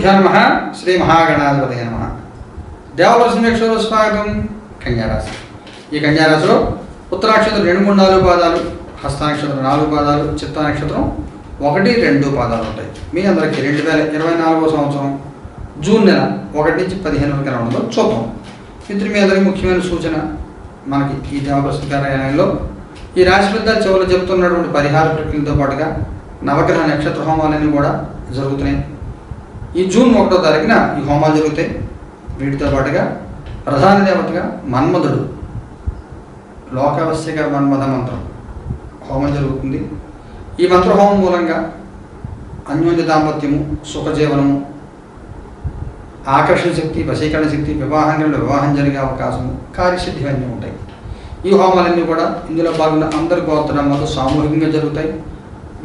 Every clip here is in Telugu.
శ్రీ గురుభ్యో నమ శ్రీ మహాగణాధిపతయ నమ దేవపరసమేశ్వర స్వాగతం కన్యారాశి ఈ కన్యారాశిలో ఉత్తరాక్షత్రం రెండు మూడు నాలుగు పాదాలు హస్తానక్షత్రం నాలుగు పాదాలు చిత్త నక్షత్రం ఒకటి రెండు పాదాలు ఉంటాయి. మీ అందరికీ రెండు వేల ఇరవై నాలుగో సంవత్సరం జూన్ నెల ఒకటి నుంచి పదిహేను వరకు ఎలా ఉందో చూద్దాం. మిత్రులు మీ అందరికీ ముఖ్యమైన సూచన మనకి ఈ దేవప్రశ్న కార్యాలయంలో ఈ రాశి పెద్దలు చివరిలో చెప్తున్నటువంటి పరిహార ప్రక్రియలతో పాటుగా నవగ్రహ నక్షత్ర హోమాలన్నీ కూడా జరుగుతున్నాయి. ఈ జూన్ ఒకటో తారీఖున ఈ హోమాలు జరుగుతాయి. వీటితో పాటుగా ప్రధాన దేవతగా మన్మధుడు లోకావశ్యక మన్మథ మంత్రం హోమం జరుగుతుంది. ఈ మంత్ర హోమం మూలంగా అన్యోన్య దాంపత్యము సుఖజీవనము ఆకర్షణ శక్తి వశీకరణ శక్తి వివాహంగా వివాహం జరిగే అవకాశము కార్యసిద్ధి అన్నీ ఉంటాయి. ఈ హోమాలన్నీ కూడా ఇందులో భాగంగా అందరి గోత్రమ్మలు సామూహికంగా జరుగుతాయి.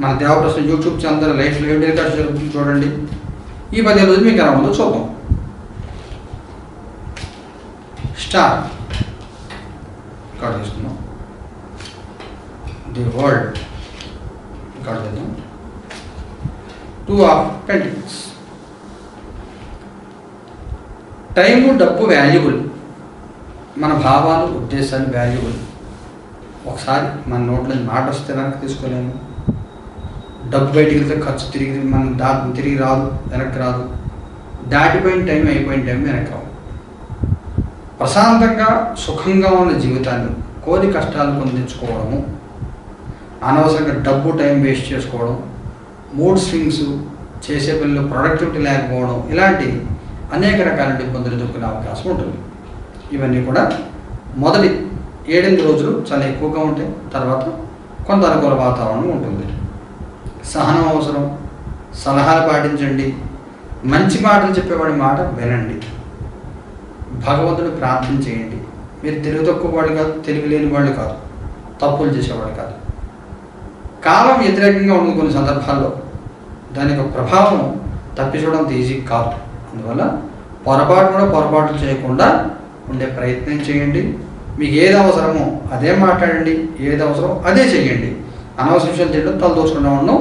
మన Devaprashna YouTube channel life live telecast జరుగుతుంది చూడండి. ఈ పదిహేను రోజులు మీకు ఎలా ఉందో చూద్దాం స్టార్ రికార్డ్ చేసుకుందాం ది వరల్డ్ రికార్డ్ చేద్దాం టూ ఆఫ్ పెంటికల్స్ టైము డబ్బు వాల్యుబుల్ మన భావాలు ఉద్దేశాలు వాల్యుబుల్ ఒకసారి మన నోట్లో నుంచి మాట వస్తే వెనక్కి తీసుకోలేము. డబ్బు బయటికి వెళ్తే ఖర్చు తిరిగి మనం దా తిరిగి రాదు వెనక్కి రాదు. దాటిపోయిన టైం అయిపోయిన టైం వెనక్కి రావు. ప్రశాంతంగా సుఖంగా ఉన్న జీవితాన్ని కోరి కష్టాలు పొందించుకోవడము అనవసరంగా డబ్బు టైం వేస్ట్ చేసుకోవడం మూడ్ స్వింగ్స్ చేసే పనులు ప్రొడక్టివిటీ లేకపోవడం ఇలాంటి అనేక రకాల ఇబ్బందులు ఎదుర్కొనే అవకాశం ఉంటుంది. ఇవన్నీ కూడా మొదటి ఏడెనిమిది రోజులు చాలా ఎక్కువగా ఉంటాయి. తర్వాత కొంత అనుకూల వాతావరణం ఉంటుంది. సహనం అవసరం సలహాలు పాటించండి మంచి మాటలు చెప్పేవాడి మాట వినండి. భగవంతుడు ప్రార్థన చేయండి. మీరు తెలివి తక్కువ వాళ్ళు కాదు తెలివి లేని వాళ్ళు కాదు తప్పులు చేసేవాళ్ళు కాదు. కాలం వ్యతిరేకంగా ఉంది కొన్ని సందర్భాల్లో దాని యొక్క ప్రభావం తప్పించడం ఈజీ కాదు. అందువల్ల పొరపాటు కూడా పొరపాటు చేయకుండా ఉండే ప్రయత్నం చేయండి. మీకు ఏది అవసరమో అదే మాట్లాడండి ఏది అవసరమో అదే చేయండి. అనవసర విషయాలు చేయడం తలదోచుకుండా ఉండడం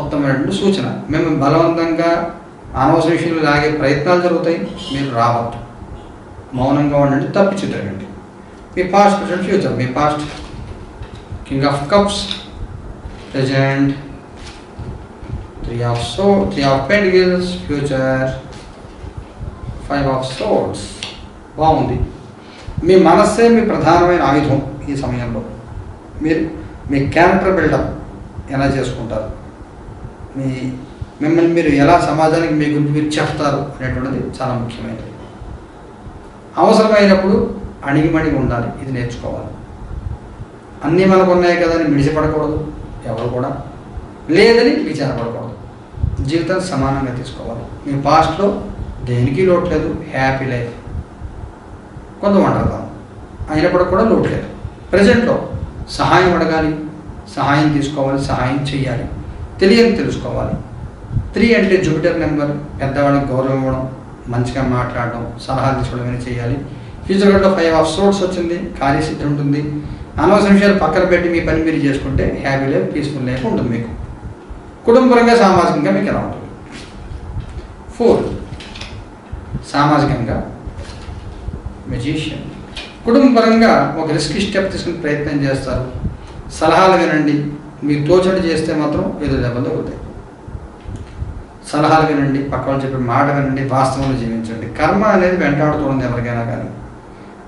ఉత్తమమైనటువంటి సూచన. మేము బలవంతంగా అనవసర విషయాలు లాగే ప్రయత్నాలు జరుగుతాయి మీరు రావద్దు. మౌనంగా ఉండండి తప్పించి తిరగండి మీ past present future me past king of cups present three of so three of pentacles future five of swords బాగుంది. మీ మనస్సే మీ ప్రధానమైన ఆయుధం ఈ సమయంలో. మీరు మీ క్యారెక్టర్ బిల్డప్ ఎలా చేసుకుంటారు? మీ మిమ్మల్ని మీరు ఎలా సమాజానికి మీ గురించి మీరు చెప్తారు అనేటువంటిది చాలా ముఖ్యమైనది. అవసరమైనప్పుడు అణిగిమణిగి ఉండాలి ఇది నేర్చుకోవాలి. అన్నీ మనకు ఉన్నాయి కదా అని మిడిసిపడకూడదు ఎవరు కూడా. లేదని విచారపడకూడదు. జీవితాన్ని సమానంగా తీసుకోవాలి. మీ పాస్ట్లో దేనికి లోటు లేదు? Happy life. కొంత వండర్దాం అయినప్పటికి కూడా లోటు లేదు. ప్రజెంట్లో సహాయం అడగాలి సహాయం తీసుకోవాలి సహాయం చేయాలి తెలియని తెలుసుకోవాలి. త్రీ అంటే జూపిటర్ నెంబర్ పెద్దవాళ్ళకి గౌరవం ఇవ్వడం మంచిగా మాట్లాడడం సలహాలు తీసుకోవడం అనేది చేయాలి ఫ్యూచర్ గంట ఫైవ్ ఆఫ్ సోర్స్ వచ్చింది కార్యసిద్ధి ఉంటుంది. అనవసర విషయాలు పక్కన పెట్టి మీ పని మీరు చేసుకుంటే హ్యాపీ లైఫ్ పీస్ఫుల్ లైఫ్ ఉంటుంది మీకు. కుటుంబపరంగా సామాజికంగా మీకు ఎలా ఉంటుంది? ఫోర్ సామాజికంగా మెజీషియన్ కుటుంబపరంగా ఒక రిస్క్ స్టెప్ తీసుకుని ప్రయత్నం చేస్తారు. సలహాలు వినండి. మీరు తోచడి చేస్తే మాత్రం ఏదో దెబ్బలు అవుతాయి సలహాలు వినండి. పక్క వాళ్ళు చెప్పే మాట వినండి. వాస్తవంలో జీవించండి. కర్మ అనేది వెంటాడుతుంది ఎవరికైనా కానీ.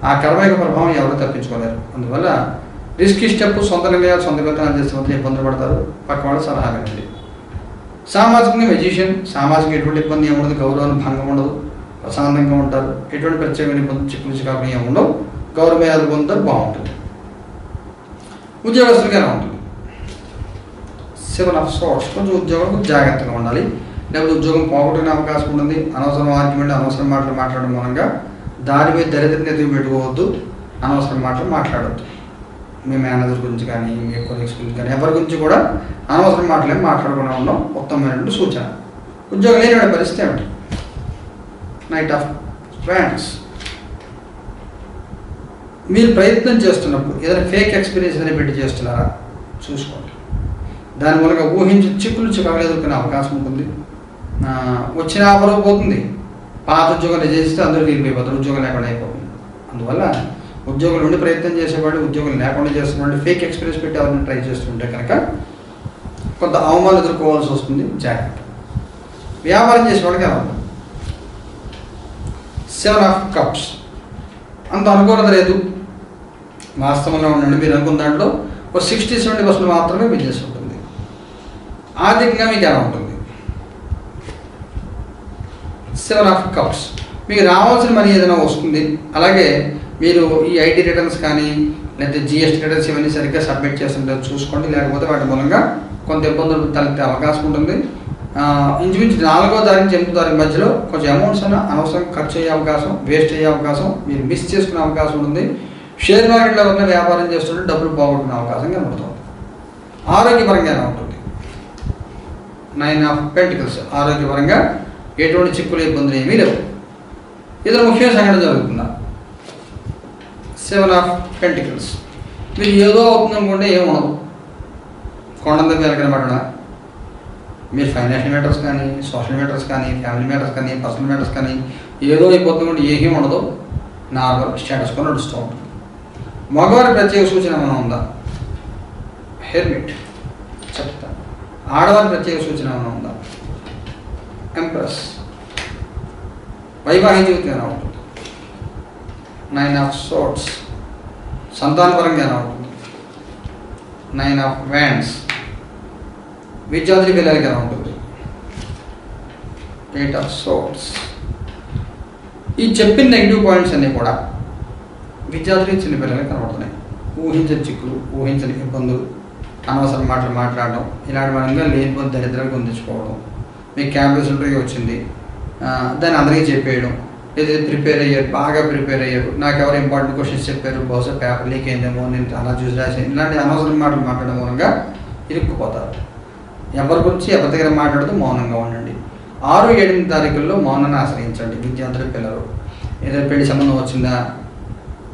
ఆ కర్మ యొక్క ప్రభావం ఎవరు తప్పించుకోలేరు. అందువల్ల రిస్క్ స్టెప్ సొంత సొంత విత్తనాలు చేస్తే మాత్రం ఇబ్బందులు పడతారు. పక్క వాళ్ళు సలహా వినండి. సామాజికంగా మెజిషియన్ సామాజిక ఎటువంటి ఇబ్బంది ఏముండదు గౌరవం భంగం ఉండదు. ప్రశాంతంగా ఉంటారు. ఎటువంటి ప్రత్యేకమైన ఇబ్బంది చిక్కు చికాకులు ఏమి ఉండవు. గౌరవ పొందుతారు బాగుంటుంది. ఉద్యోగస్తులుగా ఎలా ఉంటుంది. సెవెన్ ఆఫ్ సోర్స్ కొంచెం ఉద్యోగం జాగ్రత్తగా ఉండాలి. లేకపోతే ఉద్యోగం పోగొట్టుకునే అవకాశం ఉంటుంది. అనవసరం ఆర్గ్యుమెంట్ అనవసరం మాటలు మాట్లాడడం మూలంగా దాని మీద దరిద్రం ఎదుగు పెట్టుకోవద్దు. అనవసరం మాటలు మాట్లాడద్దు. మీ మేనేజర్ గురించి కానీ మీ కొలీగ్స్ గురించి కానీ ఎవరి గురించి కూడా అనవసరం మాటలు ఏమి మాట్లాడకుండా ఉండడం ఉత్తమమైనటువంటి సూచన ఉద్యోగం లేని పరిస్థితి ఏమిటి? నైట్ ఆఫ్ ఫ్రాండ్స్ మీరు ప్రయత్నం చేస్తున్నప్పుడు ఏదైనా ఫేక్ ఎక్స్పీరియన్స్ అనేది పెట్టి చేస్తున్నారా? చూసుకోండి. దాని ఊహించి చిక్కులు చికాకులు ఎదుర్కొనే అవకాశం ఉంటుంది. వచ్చిన ఆఫర్ పోతుంది. పాత ఉద్యోగాలు చేస్తే అందరూ తీరిపోయిపోతారు ఉద్యోగం లేకుండా అయిపోతుంది. అందువల్ల ఉద్యోగులు ఉండి ప్రయత్నం చేసేవాడు ఉద్యోగం లేకుండా చేస్తున్నవాడు ఫేక్ ఎక్స్పీరియన్స్ పెట్టి ఎవరైనా ట్రై చేస్తుంటే కనుక కొంత అవమానం ఎదుర్కోవాల్సి వస్తుంది. జాగ్రత్త. వ్యాపారం చేసేవాడికి ఎలా ఉంటుంది? సెవెన్ ఆఫ్ కప్స్ అంత అనుకూలత లేదు. వాస్తవంగా ఉండండి మీరు అనుకున్న దాంట్లో ఒక సిక్స్టీ సెవెంటీ పర్సెంట్ మాత్రమే బిజినెస్ ఉంటుంది. ఆర్థికంగా మీకు ఎలా ఉంటుంది? సెవెన్ ఆఫ్ కప్స్ మీకు రావాల్సిన మనీ ఏదైనా వస్తుంది. అలాగే మీరు ఈ ఐటీ రిటర్న్స్ కానీ లేకపోతే జిఎస్టీ రిటర్న్స్ ఇవన్నీ సరిగ్గా సబ్మిట్ చేస్తుంటే చూసుకోండి. లేకపోతే వాటి మూలంగా కొంత ఇబ్బందులు తలెత్తే అవకాశం ఉంటుంది. ఇంచుమించు నాలుగో తారీఖు ఎనిమిదో తారీఖు మధ్యలో కొంచెం అమౌంట్స్ అయినా అనవసరం ఖర్చు అయ్యే అవకాశం వేస్ట్ అయ్యే అవకాశం మీరు మిస్ చేసుకునే అవకాశం ఉంటుంది. షేర్ మార్కెట్లో ఉన్న వ్యాపారం చేస్తుంటే డబ్బులు పోగొట్టుకునే అవకాశం కనబడుతుంది. ఆరోగ్యపరంగా ఉంటుంది. నైన్ ఆఫ్ పెంటికల్స్ ఆరోగ్యపరంగా ఎటువంటి చిక్కులు ఇబ్బందులు ఏమీ లేవు. ఇతర ముఖ్యమైన సంఘటన జరుగుతుందా? సెవెన్ ఆఫ్ పెంటికల్స్ మీరు ఏదో అవుతుంది అనుకుంటే ఏం ఉండదు. కొండంత మీద కనబడడా మీరు ఫైనాన్షియల్ మ్యాటర్స్ కానీ సోషల్ మ్యాటర్స్ కానీ ఫ్యామిలీ మ్యాటర్స్ కానీ పర్సనల్ మ్యాటర్స్ కానీ ఏదో అయిపోతుంది ఏమీ ఉండదు. నార్మల్ స్టేటస్ కూడా నడుస్తూ ఉంటుంది. మగవారి ప్రత్యేక సూచన ఏమైనా ఉందా? హెల్మెట్ చెప్తా. ఆడవారి ప్రత్యేక సూచన ఏమైనా ఉందా? ఎంప్రెస్ వైవాహిక జీవితం ఎలా ఉంటుంది నైన్ ఆఫ్ సోట్స్ సంతానపరంగా ఎలా ఉంటుంది నైన్ ఆఫ్ వ్యాండ్స్ విద్యార్థి పిల్లలకి ఎలా ఉంటుంది? ఎయిట్ ఆఫ్ సోట్స్ ఈ చెప్పిన నెగిటివ్ పాయింట్స్ అన్నీ కూడా విద్యార్థులకి చిన్న పిల్లలకి కనబడుతున్నాయి. ఊహించని చిక్కులు ఊహించని ఇబ్బందులు అనవసరం మాటలు మాట్లాడడం ఇలాంటి పరంగా లేనిపోతే దరిద్రాలు పొందించుకోవడం మీకు క్యాంపస్ ఇంటర్వ్యూ వచ్చింది. దాన్ని అందరికీ చెప్పేయడం. ఏదైతే ప్రిపేర్ అయ్యారు బాగా ప్రిపేర్ అయ్యారు. నాకు ఎవరు ఇంపార్టెంట్ క్వశ్చన్స్ చెప్పారు బహుశా పేపర్ లీక్ అయిందేమో నేను అలా చూసి రాసాను ఇలాంటి అనవసరం మాటలు మాట్లాడడం మూలంగా ఇరుక్కుపోతారు. ఎవరి గురించి ఎవరి దగ్గర మాట్లాడుతూ మౌనంగా ఉండండి. ఆరు ఏడెనిమిది తారీఖుల్లో మౌనాన్ని ఆశ్రయించండి విద్యార్థుల పిల్లలు. ఏదైనా పెళ్ళి సంబంధం వచ్చిందా?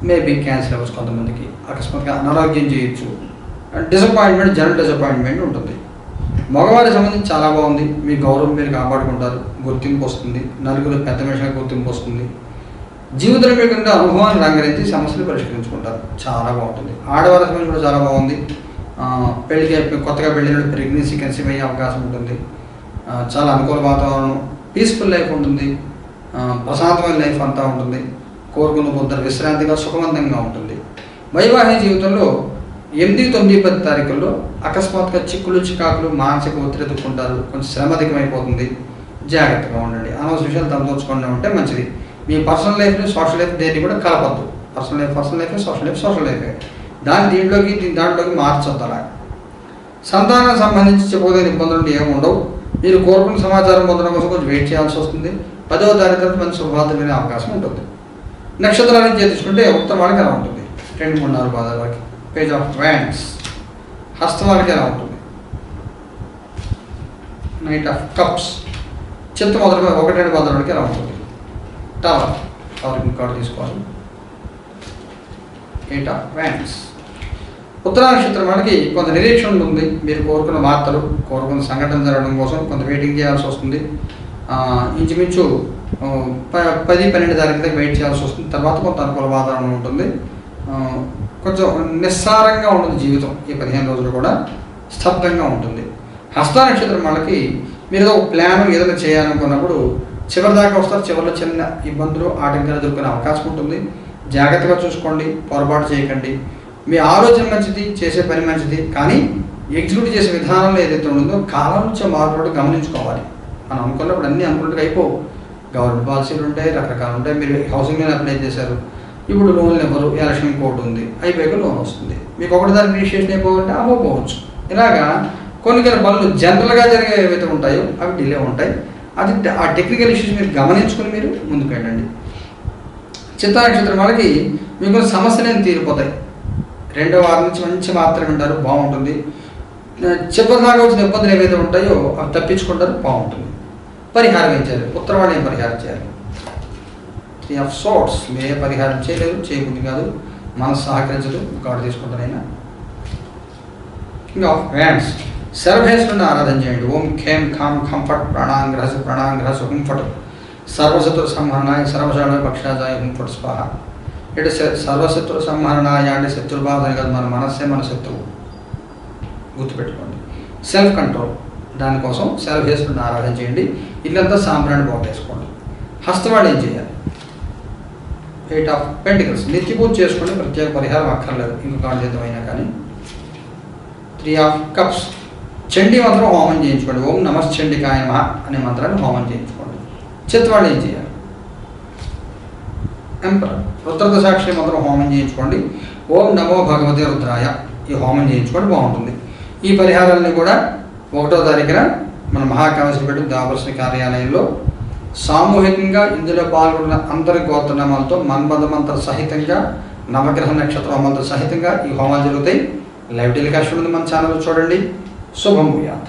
మేబీ క్యాన్సర్ అవ్వచ్చు కొంతమందికి అకస్మాత్తుగా అనారోగ్యం చేయొచ్చు. డిసప్పాయింట్మెంట్ జనరల్ డిసప్పాయింట్మెంట్ ఉంటుంది. మగవారికి సంబంధించి చాలా బాగుంది. మీ గౌరవం మీరు కాపాడుకుంటారు. గుర్తింపు వస్తుంది. నలుగురు పెద్ద మనిషిగా గుర్తింపు వస్తుంది. జీవితం మీద అనుభవాన్ని రంగరించి సమస్యలు పరిష్కరించుకుంటారు. చాలా బాగుంటుంది. ఆడవారి సంబంధించి కూడా చాలా బాగుంది. పెళ్ళికి అయిపోయి- కొత్తగా పెళ్ళిన ప్రెగ్నెన్సీ కన్సీవ్ అయ్యే అవకాశం ఉంటుంది. చాలా అనుకూల వాతావరణం. పీస్ఫుల్ లైఫ్ ఉంటుంది. ప్రశాంతమైన లైఫ్ అంతా ఉంటుంది. కోరుకున్న కొంత విశ్రాంతిగా సుఖవంతంగా ఉంటుంది. వైవాహిక జీవితంలో ఎనిమిది తొమ్మిది పది తారీఖుల్లో అకస్మాత్తుగా చిక్కులు చికాకులు మానసిక ఒత్తిడి ఎదుర్కొంటారు. కొంచెం శ్రమ అధికమైపోతుంది. జాగ్రత్తగా ఉండండి. అనవసర విషయాలు తలదోచుకుండా ఉంటే మంచిది. మీ పర్సనల్ లైఫ్ని సోషల్ లైఫ్ దేన్ని కూడా కలపద్దు. Personal life personal life social life social life. దాన్ని దీంట్లోకి దీని దాంట్లోకి మార్చొద్దు అలా. సంతానం సంబంధించి చెప్పుకోదగిన ఇబ్బందులు ఏమి ఉండవు. మీరు కోరుకున్న సమాచారం పొందడం కోసం కొంచెం వెయిట్ చేయాల్సి వస్తుంది. పదవ తారీఖు మంచి శుభవార్త వినే అవకాశం ఉంటుంది. నక్షత్రాలను చేర్చుకుంటే ఉత్తమ వాళ్ళకి ఎలా ఉంటుంది. రెండు మూడు నాలుగు పాదాల వరకు. పేజ్ ఆఫ్ వ్యాండ్స్ హస్తం వాళ్ళకి ఎలా ఉంటుంది. నైట్ ఆఫ్ కప్స్ చిత్త మొదలు ఒకటి రెండు పాదాల వరకు ఎలా ఉంటుంది. టవర్ టవర్ కార్డు తీసుకోవాలి. ఎయిట్ ఆఫ్ వ్యాండ్స్ ఉత్తరా నక్షత్రం వాళ్ళకి కొంత నిరీక్షణ ఉంటుంది. మీరు కోరుకున్న వార్తలు కోరుకున్న సంఘటన జరగడం కోసం కొంత వెయిటింగ్ చేయాల్సి వస్తుంది. ఇంచుమించు పది పన్నెండు తారీఖు దాకా వెయిట్ చేయాల్సి వస్తుంది. తర్వాత కొంత అనుకూల వాతావరణం ఉంటుంది. కొంచెం నిస్సారంగా ఉంటుంది జీవితం ఈ పదిహేను రోజులు కూడా. స్తబ్దంగా ఉంటుంది. హస్త నక్షత్రం వాళ్ళకి మీరు ఏదో ప్లాన్ ఏదైనా చేయాలనుకున్నప్పుడు చివరి దాకా వస్తారు. చివరిలో చిన్న ఇబ్బందులు ఆటంకాలు ఎదుర్కొనే అవకాశం ఉంటుంది. జాగ్రత్తగా చూసుకోండి. పొరపాటు చేయకండి. మీ ఆలోచన మంచిది చేసే పని మంచిది. కానీ ఎగ్జిక్యూట్ చేసే విధానంలో ఏదైతే ఉంటుందో కాలం నుంచి మార్పులు గమనించుకోవాలి. మనం అనుకున్నప్పుడు అన్నీ అనుకున్నట్టుగా అయిపోవు. గవర్నమెంట్ పాలసీలు ఉంటాయి రకరకాలు ఉంటాయి. మీరు హౌసింగ్ లోన్ అప్లై చేశారు. ఇప్పుడు లోన్లు ఇవ్వరు ఎలక్షన్ కోడ్ ఉంది. అయిపోయాక లోన్ వస్తుంది. మీకు ఒకటి దాని రిజిస్ట్రేషన్ అయిపోవాలంటే అవ్వకపోవచ్చు ఇలాగా కొన్ని కొన్ని పనులు జనరల్గా జరిగే ఏవైతే ఉంటాయో అవి డిలే ఉంటాయి. అది ఆ టెక్నికల్ ఇష్యూస్ మీరు గమనించుకుని మీరు ముందుకు వెళ్ళండి. చిత్తా నక్షత్రం వాళ్ళకి మీకు సమస్యలు తీరిపోతాయి? రెండో వారం నుంచి మంచి మాత్రమే ఉంటారు బాగుంటుంది. చివరి దాకా వచ్చిన ఇబ్బందులు ఏవైతే ఉంటాయో అవి తప్పించుకుంటారు బాగుంటుంది. పరిహారం ఏం చేయాలి ఉత్తరవాళ్ళు ఏం పరిహారం చేయాలి త్రీ ఆఫ్ సోర్ట్స్ మే పరిహారం చేయలేదు చేయకుండా కాదు. మనసు సహకరించదు కార్డు తీసుకుంటానైనా కింగ్ ఆఫ్ హ్యాండ్స్ సర్వేశ్వరుని ఆరాధన చేయండి. ఓం ఖేం ఖాం కంఫర్ట్ ప్రాణాంగ్రహస ప్రాణాంగ్రహస హుంఫట్. సర్వశత్రు సంహరణాయ సర్వశరణ పక్షాజాయ హుంఫట్ స్వాహ. ఇటు సర్వశత్రు సంహరణాయ అంటే శత్రుబాధ కాదు మన మనస్సే మన శత్రువు. గుర్తుపెట్టుకోండి. సెల్ఫ్ కంట్రోల్ దానికోసం సర్వేశ్వరుని ఆరాధన చేయండి. ఇల్లంతా సాంబ్రాణి వేసుకోండి. హస్తవాడు ఏం చేయాలి? ఎయిట్ ఆఫ్ పెంటికల్స్ నిత్య పూజ చేసుకోండి. ప్రత్యేక పరిహారం అక్కర్లేదు. ఇంకొక ఆర్థితమైనా కానీ. త్రీ ఆఫ్ కప్స్ చండీ మంత్రం హోమం చేయించుకోండి. ఓం నమస్ చండికాయ నమః అనే మంత్రాన్ని హోమం చేయించుకోండి. చిత్వాళ్ళు ఏం చేయాలి? ఎంపరర్ రుద్రత సాక్షి మంత్రం హోమం చేయించుకోండి. ఓం నమో భగవతి రుద్రాయ. ఈ హోమం చేయించుకోండి. బాగుంటుంది. ఈ పరిహారాలని కూడా ఒకటో తారీఖున మన మహాకాళేశ్వరపేట దావలసిన కార్యాలయంలో సామూహికంగా ఇందులో పాల్గొన్న అందరి గోత్రనామాలతో మన్మథ మంత్ర సహితంగా నవగ్రహ నక్షత్ర హోమాలతో సహితంగా ఈ హోమాలు జరుగుతాయి. లైవ్ టెలికాస్ట్ ఉంది మన ఛానల్ చూడండి. శుభం భూయాత్.